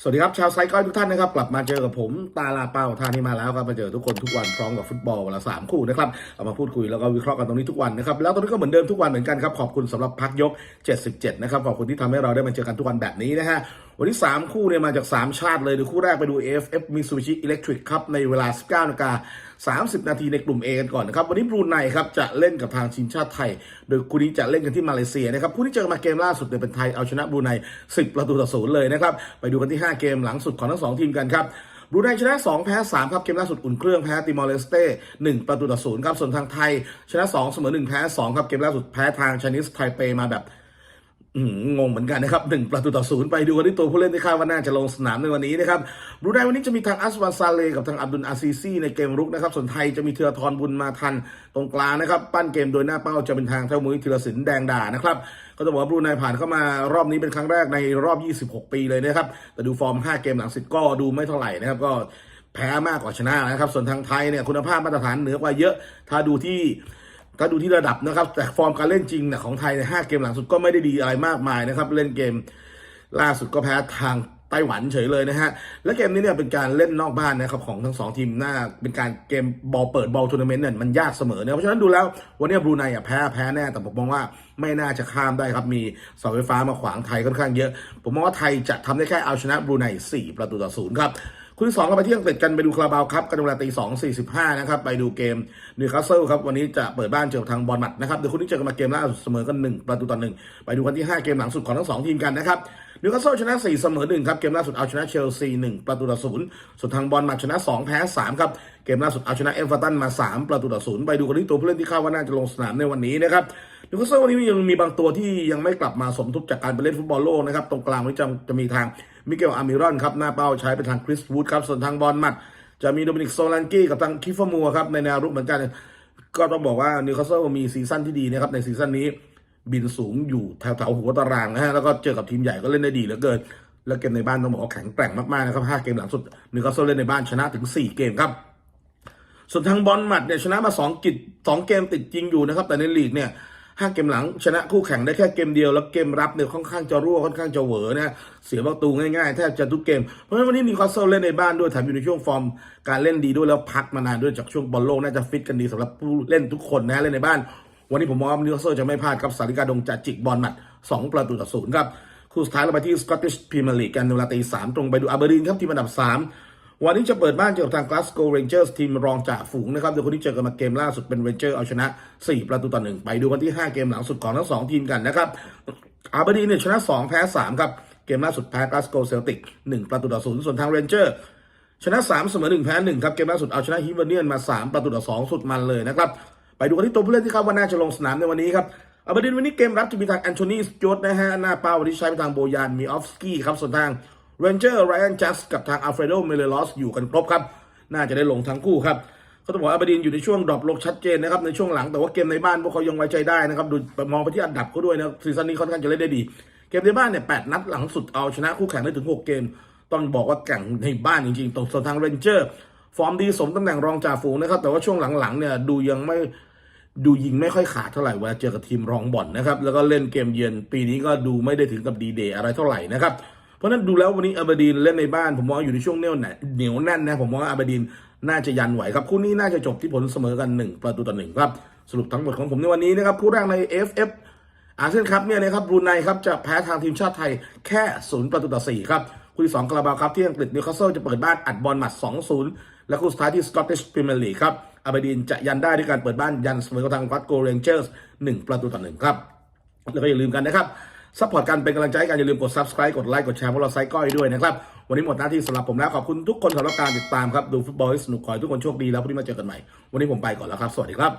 สวัสดีครับ ชาวไซก้อยทุกท่านนะครับ กลับมาเจอกับผมตาลาเป้าท่านที่มาแล้วครับมาเจอทุกคนทุกวันพร้อมกับฟุตบอลวันละสามคู่นะครับเอามาพูดคุยแล้วก็วิเคราะห์กันตรงนี้ทุกวันนะครับแล้วตรงนี้ก็เหมือนเดิมทุกวันเหมือนกันครับขอบคุณสำหรับพักยก 77 นะครับขอบคุณที่ทำให้เราได้มาเจอกันทุกวันแบบนี้นะฮะ วันนี้ 3 คู่เนี่ยมาจาก 3 ชาติเลยเดี๋ยวคู่แรกไปดู AFF Mitsubishi Electric ครับในเวลา 19นาฬิกา30 นาทีในกลุ่ม A กันก่อนนะครับ วันนี้บรูไนครับจะเล่นกับทางทีมชาติไทย โดยคู่นี้จะเล่นกันที่มาเลเซียนะครับคู่ที่เจอมาเกมล่าสุดเนี่ยเป็นไทยเอาชนะบรูไน10 ประตูต่อศูนย์เลยนะครับไปดูกันที่ 5 เกมหลังสุดของทั้งสองทีมกันครับบรูไนชนะ 2 แพ้ 3 ครับ เกมล่าสุดอุ่นเครื่องแพ้ติมอร์เลสเต้1ประตูต่อศูนย์ครับส่วนทางไทย ชนะ 2 เสมอ 1 แพ้ 2 ครับ เกมล่าสุดแพ้ทางชนิสไทเปมาแบบ งงเหมือนกันนะครับหนึ่งประตูต่อศูนย์ไปดูกันที่ตัวผู้เล่นที่คาดว่าน่าจะลงสนามในวันนี้นะครับบรูไนวันนี้จะมีทางอัสวานซาเลกับทางอับดุลอาซีซีในเกมรุกนะครับ ส่วนไทยจะมีเทือทรบุญมาทันตรงกลางนะครับ ปั้นเกมโดยหน้าเป้าจะเป็นทางเท่ามุ้ยธีรศิลป์แดงด่านะครับก็ต้องบอกว่าบรูไนผ่านเข้ามารอบนี้เป็นครั้งแรกในรอบ 26 ปีเลยนะครับแต่ดูฟอร์ม 5 เกมหลังสิก็ดูไม่เท่าไหร่นะครับก็แพ้มากกว่าชนะนะครับ ส่วนทางไทยเนี่ยคุณภาพมาตรฐานเหนือกว่าเยอะ ถ้าดูที่ ถ้าดูที่ระดับนะครับ แต่ฟอร์มการเล่นจริงนี่ยของไทยในห้าเกมหลังสุดก็ไม่ได้ดีอะไรมากมายนะครับ เล่นเกมล่าสุดก็แพ้ทางไต้หวันเฉยเลยนะฮะ และเกมนี้เนี่ยเป็นการเล่นนอกบ้านนะครับของทั้งสองทีมหน่าเป็นการเกมบอลเปิดบอลทัวร์นาเมนต์เนี่ยมันยากเสมอเนี่ยเพราะฉะนั้นดูแล้ววันนี้บรูไนอะแพ้แพ้แน่แต่ผมมองว่าไม่น่าจะข้ามได้ครับ มีเสาไฟฟ้ามาขวางไทยค่อนข้างเยอะ ผมมองว่าไทยจะทำได้แค่เอาชนะบรูไน4ประตูต่อศูนย์ครับ คู่ที่สองก็ไปที่อังกฤษกันไปดูคาราบาวครับกันเวลาตีสองสี่สิบห้านะครับ ไปดูเกมนิวคาสเซิลครับ วันนี้จะเปิดบ้านเจอกับทางบอลมัดนะครับเดี๋ยวคู่นี้เจอกันมาเกมล่าสุดเสมอกันหนึ่งประตูต่อหนึ่งไปดูกันที่ห้าเกมหลังสุดของทั้งสองทีมกันนะครับนิวคาสเซิลชนะสี่เสมอหนึ่งครับ เกมล่าสุดเอาชนะเชลซีหนึ่งประตูต่อศูนย์ส่วนทางบอลมัดชนะสองแพ้สามครับเกมล่าสุดเอาชนะเอเวอร์ตันมาสามประตูต่อศูนย์ไปดูกันที่ตัวผู้เล่นที่คาดว่าน่าจะลงสนามในวันนี้นะครับนิวคาสเซิลวันนี้ยังมีบางตัวที่ยังไม่กลับมาสมทบจากการไปเล่นฟุตบอลโลกนะครับตรงกลางวันนี้จะจะมีทาง มิเกลอามิรอนครับหน้าเป้าใช้เป็นทางคริสวูดครับส่วนทางบอลมัด จะมีโดมินิกโซลันกี้กับทางคิฟฟ์มัวครับในแนวรุกเหมือนกันก็ต้องบอกว่านิวคาสเซิลมีซีซั่นที่ดีนะครับในซีซั่นนี้บินสูงอยู่แถวๆหัวตารางนะฮะแล้วก็เจอกับทีมใหญ่ก็เล่นได้ดีเหลือเกิน แล้วเกมในบ้านต้องบอกว่าแข็งแกร่งมากๆนะครับห้าเกมหลังสุดนิวคาสเซิลเล่นในบ้านชนะถึงสี่เกมครับ ส่วนทางบอลหมัดเนี่ยชนะมา2กิจสองเกมติดจริงอยู่นะครับแต่ในลีกเนี่ย ห้าเกมหลังชนะคู่แข่งได้แค่เกมเดียวแล้วเกมรับเนี่ยค่อนข้างจะรั่วค่อนข้างจะเหวอนะเสียประตูง่ายๆแทบจะทุกเกม เพราะฉะนั้นวันนี้นิวคาสเซิลเล่นในบ้านด้วยแถมอยู่ในช่วงฟอร์ม การเล่นดีด้วยแล้วพักมานานด้วยจากช่วงบอลโลกน่าจะฟิตกันดีสำหรับผู้เล่นทุกคนนะเล่นในบ้าน วันนี้ผมมองว่านิวคาสเซิลจะไม่พลาดครับสาริกาดงจะจิกบอลหมัดสองประตูต่อศูนย์ครับคู่สุดท้ายเราไปที่สกอตติชพรีเมียร์ลีกกันในเวลาตีสามตรงไปดูอาเบอร์ดีนครับทีมอันดับสาม วันนี้จะเปิดบ้านเจอกับทาง Glasgow Rangers ทีมรองจากฝูงนะครับเดี๋ยคนที่เจอกันมาเกมล่าสุดเป็น Rangers เอาชนะ 4 ประตูต่อหนึ่งไปดูกันที่ 5 เกมหลังสุดของทั้ง 2 ทีมกันนะครับ อาบดีเนี่ยชนะ 2 แพ้ 3 ครับ เกมล่าสุดแพ้ Glasgow Celtic 1 ประตูต่อศูนย์ส่วนทาง Rangers ชนะ 3 เสมอ1แพ้1ครับ เกมล่าสุดเอาชนะฮิเวเนียนมา 3 ประตูต่อ2สุดมันเลยนะครับ ไปดูกันที่ตัวผู้เล่นที่คาดว่าน่าจะลงสนามในวันนี้ครับอาบดินวันนี้เกมรับจะมีทางแอนโทนีสจดนะฮะหน้าเป้าวันนี้ใช้ไปทางโบยานมีออฟสกี้ครับส่วนทาง เรนเจอร์ไรอันจัสกับทางอัลเฟรโดเมเลลอสอยู่กันครบครับ น่าจะได้ลงทั้งคู่ครับก็ต้องบอกอาบดินอยู่ในช่วงดรอปลงชัดเจนนะครับในช่วงหลังแต่ว่าเกมในบ้านพวกเขายังไว้ใจได้นะครับดูมองไปที่อันดับเขาด้วยนะซีซั่นนี้ค่อนข้างจะเล่นได้ดี เกมในบ้านเนี่ยแปดนัดหลังสุดเอาชนะคู่แข่งได้ถึงหกเกม ต้องบอกว่าแข่งในบ้านจริงๆตรงส่วนทางเรนเจอร์ฟอร์มดีสมตำแหน่งรองจ่าฝูงนะครับแต่ว่าช่วงหลังๆเนี่ยดูยังไม่ดูยิงไม่ค่อยขาดเท่าไหร่เวลาเจอกับทีมรองบ่อนนะครับแล้วก็เล่นเกมเยือนปีนี้ก็ดูไม่ได้ถึงกับดีเดย์อะไรเท่าไหร่นะครับ เพราะนั้นดูแล้ววันนี้อาบดีนเล่นในบ้านผมมองอยู่ในช่วงเหนียวแน่นเหนียวแน่นนะผมมองว่าอาบดีนน่าจะยันไหวครับคู่นี้น่าจะจบที่ผลเสมอกัน 1 ประตูต่อหนึ่งครับสรุปทั้งหมดของผมในวันนี้นะครับคู่แรกใน FF อาเซียนครับเนี่ยนะครับบรูไนครับจะแพ้ทางทีมชาติไทยแค่ศูนย์ประตูต่อสี่ครับคู่ที่สองคาราบาวครับที่อังกฤษนิวคาสเซิลจะเปิดบ้านอัดบอลหมัด 2-0 และคู่สุดท้ายที่สกอตติชพรีเมียร์ลีกครับอาบดีนจะยันได้ด้วยการเปิดบ้านยันเสมอกับทางกัตโกเรนเจอร์สหนึ่งประตูต่อหนึ่งครับแล้วก็อย่าลืมกันนะครับ ซัพพอร์ตกันเป็นกำลังใจกันอย่าลืมกด subscribe กดไลค์กดแชร์พวกเราไซก้อยด้วยนะครับ วันนี้หมดหน้าที่สำหรับผมแล้ว ขอบคุณทุกคนสำหรับการติดตามครับ ดูฟุตบอลให้สนุกขอให้ทุกคนโชคดีแล้วพรุ่งนี้มาเจอกันใหม่ วันนี้ผมไปก่อนแล้วครับ สวัสดีครับ